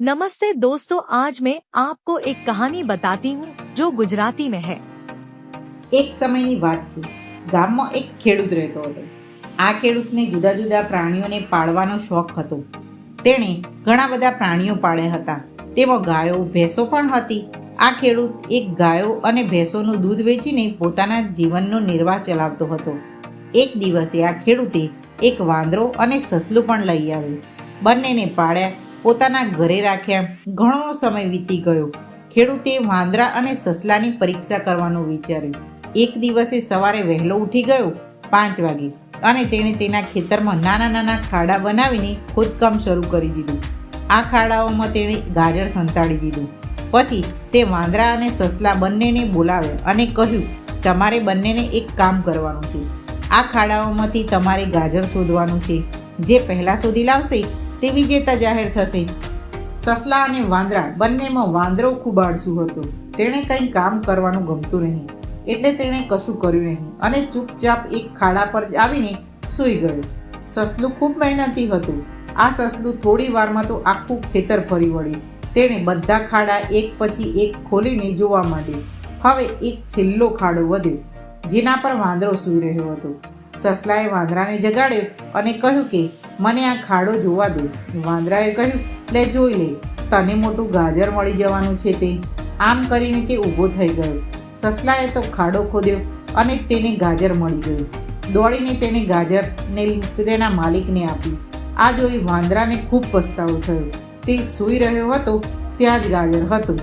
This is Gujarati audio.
नमस्ते दोस्तों आज मैं आपको एक कहानी बताती हूँ जो गुजराती में है એક સમયની વાત છે ગામમાં એક ખેડૂત રહેતો હતો આ ખેડૂતને જુદા જુદા પ્રાણીઓને પાળવાનો શોખ હતો તેણે ઘણા બધા પ્રાણીઓ પાળ્યા હતા તેમાં ગાયો ભેંસો પણ હતી આ ખેડૂત એક ગાયો અને ભેંસોનું દૂધ વેચીને પોતાના જીવનનો નિર્વાહ ચલાવતો હતો એક દિવસે આ ખેડૂતે એક વાંદરો અને સસલું પણ લઈ આવ્યું બંનેને પાળ્યા પોતાના ઘરે રાખ્યા. ઘણો સમય વીતી ગયો. ખેડૂતે વાંદરા અને સસલાની પરીક્ષા કરવાનું વિચાર્યું. એક દિવસે સવારે વહેલો ઉઠી ગયો પાંચ વાગે અને તેણે તેના ખેતરમાં નાના નાના ખાડા બનાવીને ખોદકામ શરૂ કરી દીધું. આ ખાડાઓમાં તેણે ગાજર સંતાડી દીધું. પછી તે વાંદરા અને સસલા બંનેને બોલાવ્યા અને કહ્યું, તમારે બંનેને એક કામ કરવાનું છે. આ ખાડાઓમાંથી તમારે ગાજર શોધવાનું છે. જે પહેલાં શોધી લાવશે તે વિજેતા જાહેર થશે. સસલા અને વાંદરા બંનેમાં વાંદરો ખૂબ આળસુ હતો. તેણે કંઈ કામ કરવાનું ગમતું નહીં. એટલે તેણે કશું કર્યું નહીં. અને ચૂપચાપ એક ખાડા પર આવીને સૂઈ ગયો. સસલું ખૂબ મહેનતી હતું. આ સસલું થોડી વારમાં તો આખું ખેતર ફરી વળ્યું. તેણે બધા ખાડા એક પછી એક ખોલીને જોવા માંડ્યું. હવે એક છેલ્લો ખાડો વધ્યો, જેના પર વાંદરો સૂઈ રહ્યો હતો. સસલાએ વાંદરાને જગાડ્યો અને કહ્યું કે, મને આ ખાડો જોવા દો. વાંદરાએ કહ્યું, લે, જોઈ લે, તને મોટું ગાજર મળી જવાનું છે તે. આમ કરીને તે ઊભો થઈ ગયો. સસલાએ તો ખાડો ખોદ્યો અને તેને ગાજર મળી ગયું. દોડીને તેને ગાજરને તેના માલિકને આપ્યું આ જોઈ વાંદરાને ખૂબ પસ્તાવો થયો. તે સૂઈ રહ્યો હતો, ત્યાં જ ગાજર હતું.